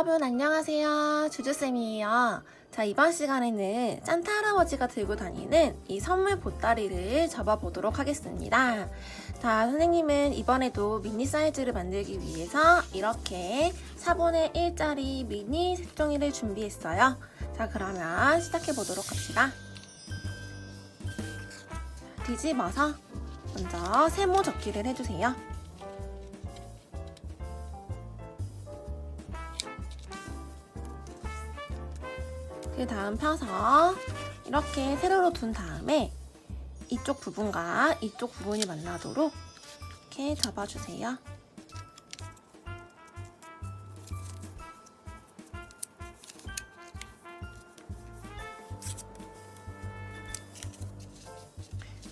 여러분 안녕하세요. 주주쌤이에요. 자 이번 시간에는 산타 할아버지가 들고 다니는 이 선물 보따리를 접어보도록 하겠습니다. 자 선생님은 이번에도 미니 사이즈를 만들기 위해서 이렇게 4분의 1짜리 미니 색종이를 준비했어요. 자 그러면 시작해 보도록 합시다. 뒤집어서 먼저 세모 접기를 해주세요 그 다음 펴서 이렇게 세로로 둔 다음에 이쪽 부분과 이쪽 부분이 만나도록 이렇게 접어주세요.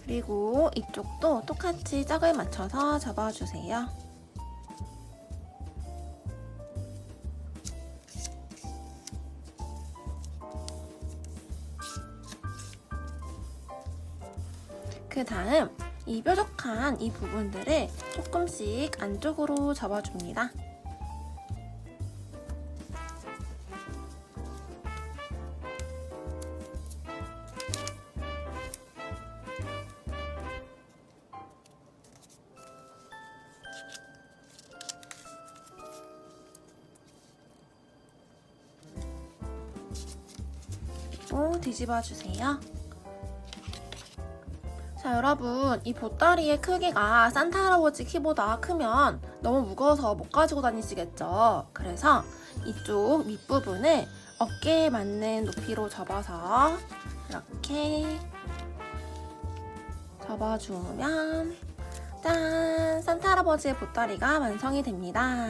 그리고 이쪽도 똑같이 짝을 맞춰서 접어주세요. 그 다음 이 뾰족한 이 부분들을 조금씩 안쪽으로 접어줍니다. 뒤집어 주세요. 자 여러분 이 보따리의 크기가 산타 할아버지 키보다 크면 너무 무거워서 못 가지고 다니시겠죠? 그래서 이쪽 밑부분을 어깨에 맞는 높이로 접어서 이렇게 접어주면 짠! 산타 할아버지의 보따리가 완성이 됩니다.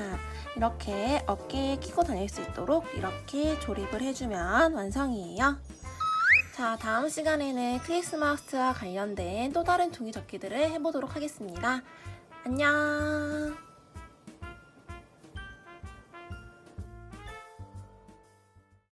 이렇게 어깨에 끼고 다닐 수 있도록 이렇게 조립을 해주면 완성이에요 자, 다음 시간에는 크리스마스와 관련된 또 다른 종이 접기들을 해보도록 하겠습니다. 안녕!